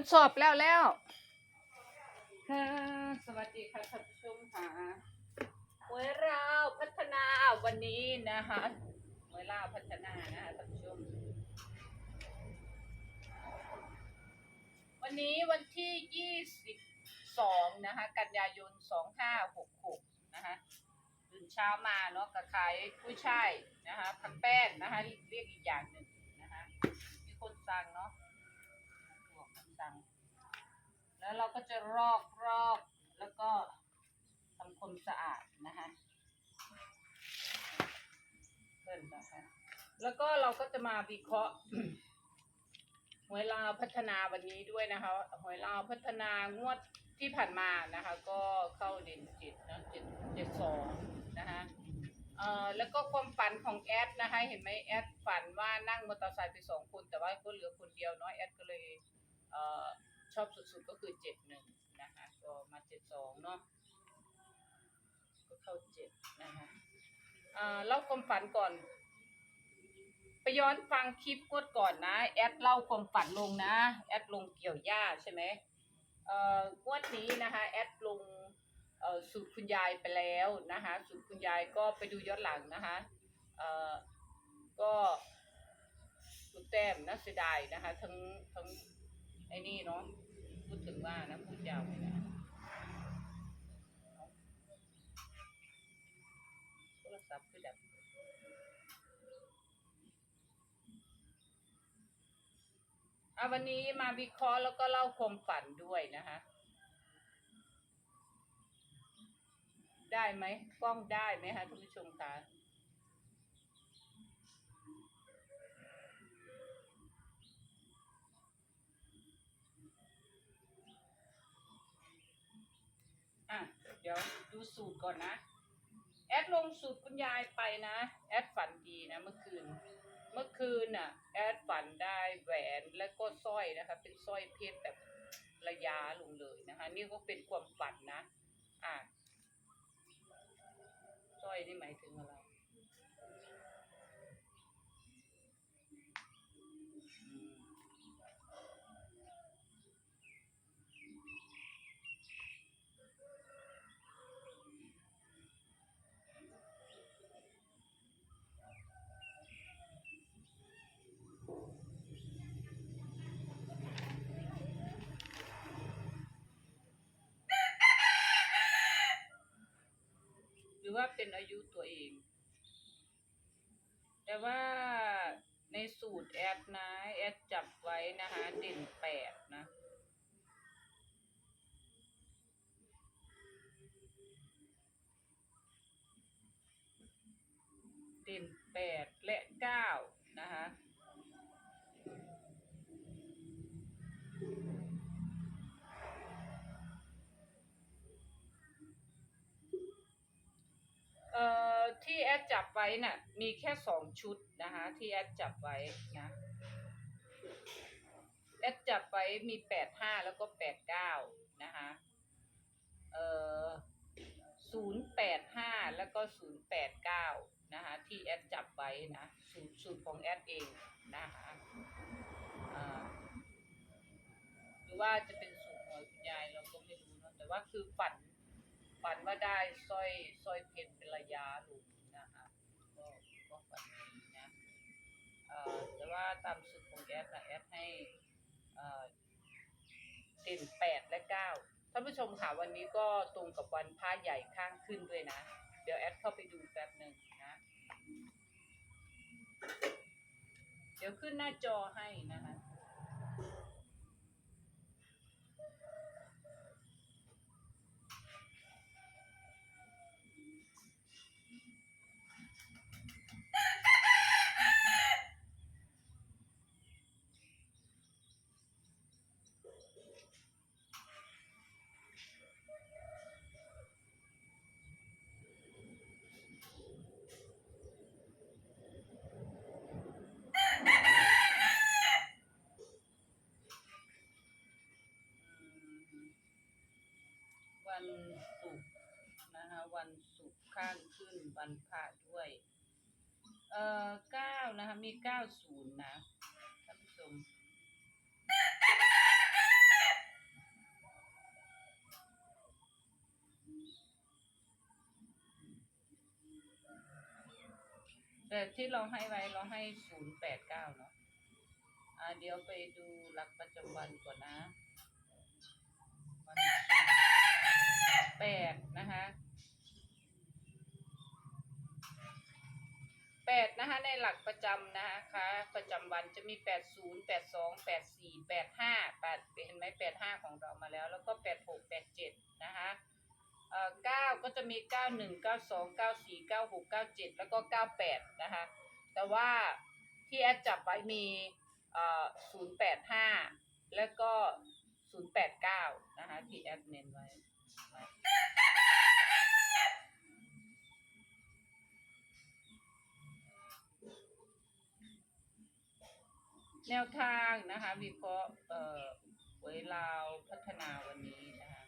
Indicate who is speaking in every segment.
Speaker 1: ทดสอบแล้วแล้วค่ะสวัสดีค่ะท่านผู้ชมค่ะหวยราพัฒนาวันนี้นะคะหวยราพัฒนานะคะท่านผู้ชม วันนี้วันที่ยี่สิบสองนะคะกันยายนสองห้าหกหกนะคะตื่นเช้ามาเนาะก็ขายกุ้ยช่ายนะคะผักแป้งนะคะเรียกอีกอย่างหนึ่งนะคะมีคนสั่งเนาะบอกคนสั่ง แล้วเราก็จะรอกรอกแล้วก็ทำความสะอาดนะคะเพิ่นนะคะแล้วก็เราก็จะมาวิเคราะห์หวยลาวพัฒนาวันนี้ด้วยนะคะหวยลาวพัฒนางวดที่ผ่านมานะคะ ก็เข้าเด่นจิตนะเจ็ดเจ็ดสองนะคะเอ่อแล้วก็ความฝันของแอดนะคะ เห็นไหมแอดฝันว่านั่งมอเตอร์ไซค์ไปสองคน แต่ว่าก็เหลือคนเดียวเนาะแอดก็เลยเอ่อ ชอบสุดๆก็คือเจ็ดหนึ่งนะคะก็มาเจ็ดสองเนาะก็เข้าเจ็ดนะคะเอ่อเล่าความฝันก่อน ไปย้อนฟังคลิปงวดก่อนนะ แอดเล่าความฝันลงนะ แอดลงเกี่ยวหญ้าใช่ไหมเอ่องวดนี้นะคะแอดลงเอ่อสูตรคุณยายไปแล้วนะคะสูตรคุณยายก็ไปดูย้อนหลังนะคะเอ่อก็สูตรแต้มนะเสียดายนะคะ ทั้งทั้ง ไอ้นี่เนาะพูดถึงว่านะพูดยาวไปนะโทรศัพท์คือดับอะวันนี้มาวิเคราะห์แล้วก็เล่าความฝันด้วยนะคะ ได้ไหมกล้องได้ไหมคะท่านผู้ชมคะอะเดี๋ยวดูสูตรก่อนนะ แอดลงสูตรคุณยายไปนะ แอดฝันดีนะเมื่อคืน เมื่อคืนน่ะ แอดฝันได้แหวนและก็สร้อยนะคะ เป็นสร้อยเพชรแบบระยะลงเลยนะคะ นี่ก็เป็นความฝันนะ อะสร้อยนี่หมายถึงอะไรอืมห รือว่าเป็นอายุตัวเอง แต่ว่าในสูตรแอดนะแอดจับไว้นะคะเด่นแปดนะเด่นแปดและเก้านะคะ เอ่อที่แอ ดจับไว้น่ะ มีแค่สองชุดนะคะ ที่แอดจับไว้นะแอดจับไว้มีแปดห้าแล้วก็แปดเก้านะคะเอ่อศูนย์แปดห้าแล้วก็ศูนย์แปดเก้านะคะที่แอดจับไว้นะสูตรสูตรของแอดเองนะคะอ่อหรือว่าจะเป็นสูตรของคุณยายเราก็ไม่รู้เนะแต่ว่าคือฝันฝันว่าได้สร้อยสร้อยเพชรเป็นระยะลุงนะคะก็ ก็ฝันดีนะเอ่อแต่ว่าตามสูตรของแอดนะแอดให้เอ่อเด่นแปดและเก้าท่านผู้ชมค่ะวันนี้ก็ตรงกับวันพระใหญ่ข้างขึ้นด้วยนะ เดี๋ยวแอดเข้าไปดูแป๊บหนึ่งนะ เดี๋ยวขึ้นหน้าจอให้นะคะ วันศุกร์ข้างขึ้นวันพระด้วย เอ่อเก้านะคะ มีเก้าศูนย์นะท่านผู้ชมแต่ที่เราให้ไว้เราให้ศูนย์แปดเก้าเนาะอ่าเดี๋ยวไปดูหลักประจำวันก่อนนะแปดนะคะ แปดนะคะในหลักประจำนะคะประจำวันจะมีแปดศูนย์แปดสองแปดสี่แปดห้าแปดเห็นไหมแปดห้าของเรามาแล้ว แล้วก็แปดหกแปดเจ็ดนะคะเอ่อเก้าก็จะมีเก้าหนึ่งเก้าสองเก้าสี่เก้าหกเก้าเจ็ดแล้วก็เก้าแปดนะคะแต่ว่าที่แอดจับไว้มีเอ่อศูนย์แปดห้าแล้วก็ศูนย์แปดเก้านะคะที่แอดเน้นไว้ แนวทางนะคะวิเคราะห์เอ่อเวลาวพัฒนาวันนี้นะคะ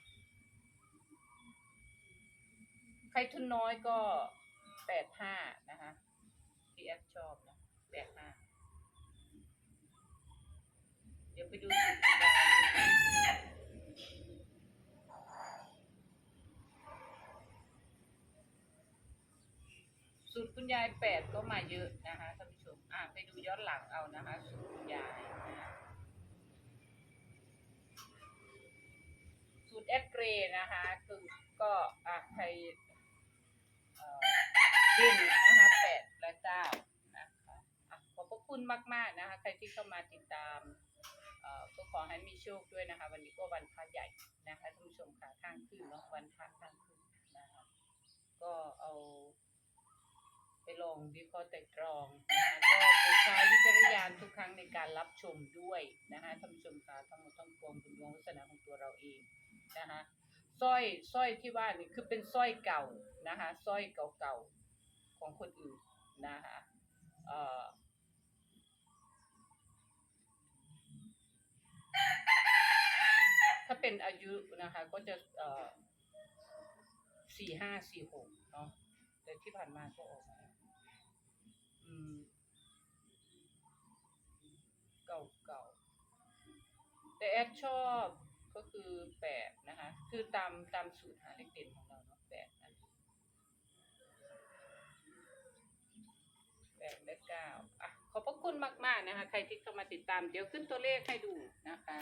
Speaker 1: ใครทุนน้อยก็แปดห้านะคะที่แอดชอบนะแปดห้าเดี๋ยวไปดูสูตรคุณยาย สูตรคุณยายแปดก็มาเยอะนะคะท่านผู้ชมอะไปดูย้อนหลังเอานะคะ สูตรคุณยายนะคะสูตรแอดเกรนะคะคือก็อะใครเอ่อดินนะคะแปดและเก้านะคะอะขอบพระคุณมาก ๆนะคะ ใครที่เข้ามาติดตามก็ขอให้มีโชคด้วยนะคะ วันนี้ก็วันพระใหญ่นะคะท่านผู้ชมค่ะข้างขึ้นเนาะวันพระข้างขึ้นนะคะ ไปลองวิเคราะห์แต่ตรองนะคะก็โปรดใช้วิจารณญาณทุกครั้งในการรับชมด้วยนะคะท่านผู้ชมคะทั้งหมดทั้งปวงบุญดวงวาสนาของตัวเราเองนะคะสร้อยสร้อยที่ว่านี่คือเป็นสร้อยเก่านะคะสร้อยเก่าๆของคนอื่นนะคะเอ่อถ้าเป็นอายุนะคะก็จะเอ่อสี่ห้าสี่หกเนาะ แต่ที่ผ่านมาก็ออกมาอืมเก่าเก่าๆแต่แอดชอบก็คือแปดนะคะ คือตามตามสูตรหาเลขเด่นของเราเนาะแปดนะแปดและเก้าอะขอบพระคุณมาก ๆ นะคะ ใครที่เข้ามาติดตาม เดี๋ยวขึ้นตัวเลขให้ดูนะคะ